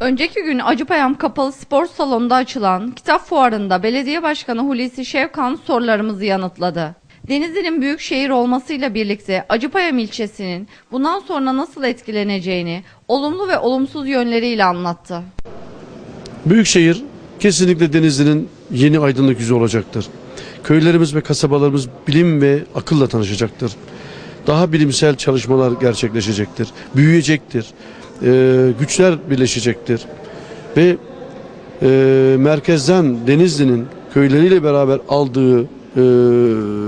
Önceki gün Acıpayam Kapalı Spor Salonu'nda açılan kitap fuarında Belediye Başkanı Hulusi Şevkan sorularımızı yanıtladı. Denizli'nin büyük şehir olmasıyla birlikte Acıpayam ilçesinin bundan sonra nasıl etkileneceğini olumlu ve olumsuz yönleriyle anlattı. Büyükşehir kesinlikle Denizli'nin yeni aydınlık yüzü olacaktır. Köylerimiz ve kasabalarımız bilim ve akılla tanışacaktır. Daha bilimsel çalışmalar gerçekleşecektir. Büyüyecektir. Ee, güçler birleşecektir. Ve e, merkezden Denizli'nin köyleriyle beraber aldığı e,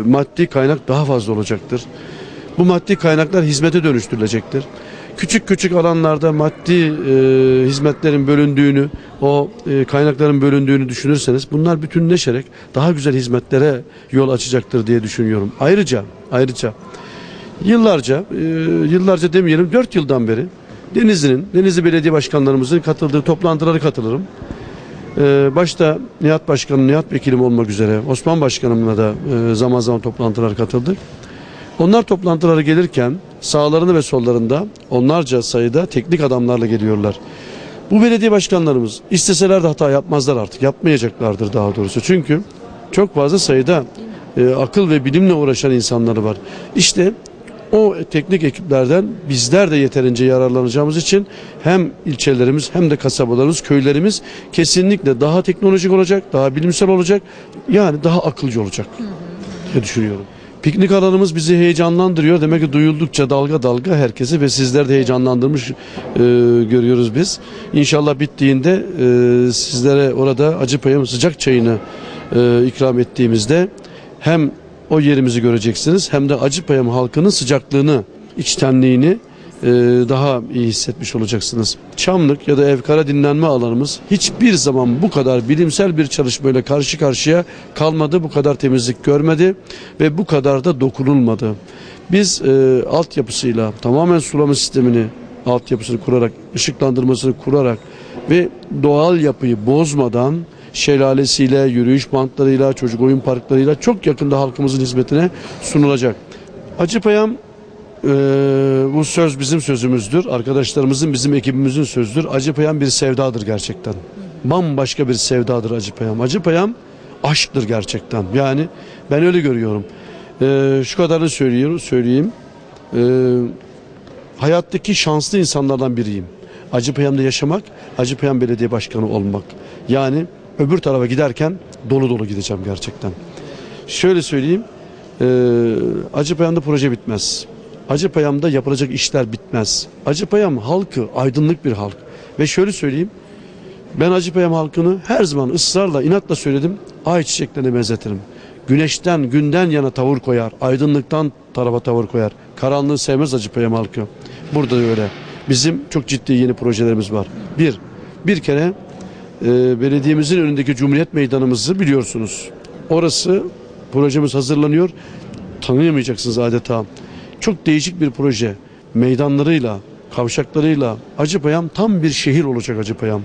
maddi kaynak daha fazla olacaktır. Bu maddi kaynaklar hizmete dönüştürülecektir. Küçük küçük alanlarda maddi e, hizmetlerin bölündüğünü, o e, kaynakların bölündüğünü düşünürseniz bunlar bütünleşerek daha güzel hizmetlere yol açacaktır diye düşünüyorum. Ayrıca ayrıca yıllarca e, yıllarca demeyelim 4 yıldan beri Denizli'nin Denizli Belediye Başkanlarımızın katıldığı toplantılara katılırım. Ee, başta Nihat Başkanım, Nihat Vekilim olmak üzere Osman Başkanımla da e, zaman zaman toplantılara katıldık. Onlar toplantılara gelirken sağlarında ve sollarında onlarca sayıda teknik adamlarla geliyorlar. Bu belediye başkanlarımız isteseler de hata yapmazlar artık. Yapmayacaklardır daha doğrusu. Çünkü çok fazla sayıda e, akıl ve bilimle uğraşan insanları var. İşte o teknik ekiplerden bizler de yeterince yararlanacağımız için hem ilçelerimiz hem de kasabalarımız, köylerimiz kesinlikle daha teknolojik olacak, daha bilimsel olacak. Yani daha akılcı olacak diye düşünüyorum. Piknik alanımız bizi heyecanlandırıyor. Demek ki duyuldukça dalga dalga herkesi ve sizler de heyecanlandırmış e, görüyoruz biz. İnşallah bittiğinde e, sizlere orada acı payım sıcak çayını e, ikram ettiğimizde hem o yerimizi göreceksiniz hem de Acıpayam halkının sıcaklığını, içtenliğini e, daha iyi hissetmiş olacaksınız. Çamlık ya da Evkara dinlenme alanımız hiçbir zaman bu kadar bilimsel bir çalışmayla karşı karşıya kalmadı, bu kadar temizlik görmedi ve bu kadar da dokunulmadı. Biz e, altyapısıyla tamamen sulama sistemini altyapısını kurarak, ışıklandırmasını kurarak ve doğal yapıyı bozmadan şelalesiyle, yürüyüş bantlarıyla, çocuk oyun parklarıyla çok yakında halkımızın hizmetine sunulacak. Acıpayam e, bu söz bizim sözümüzdür. Arkadaşlarımızın, bizim ekibimizin sözdür. Acıpayam bir sevdadır gerçekten. Bambaşka bir sevdadır Acıpayam. Acıpayam aşktır gerçekten. Yani ben öyle görüyorum. E, şu kadarını söyleyeyim. söyleyeyim. E, hayattaki şanslı insanlardan biriyim. Acıpayam'da yaşamak, Acıpayam Belediye Başkanı olmak. Yani öbür tarafa giderken dolu dolu gideceğim gerçekten. Şöyle söyleyeyim, e, Acıpayam'da proje bitmez. Acıpayam'da yapılacak işler bitmez. Acıpayam halkı aydınlık bir halk. Ve şöyle söyleyeyim, ben Acıpayam halkını her zaman ısrarla, inatla söyledim, ay çiçeklerine benzetirim. Güneşten, günden yana tavır koyar, aydınlıktan tarafa tavır koyar. Karanlığı sevmez Acıpayam halkı. Burada da öyle. Bizim çok ciddi yeni projelerimiz var. Bir, bir kere e, belediyemizin önündeki Cumhuriyet Meydanımızı biliyorsunuz. Orası projemiz hazırlanıyor. Tanıyamayacaksınız adeta. Çok değişik bir proje. Meydanlarıyla, kavşaklarıyla Acıpayam tam bir şehir olacak Acıpayam.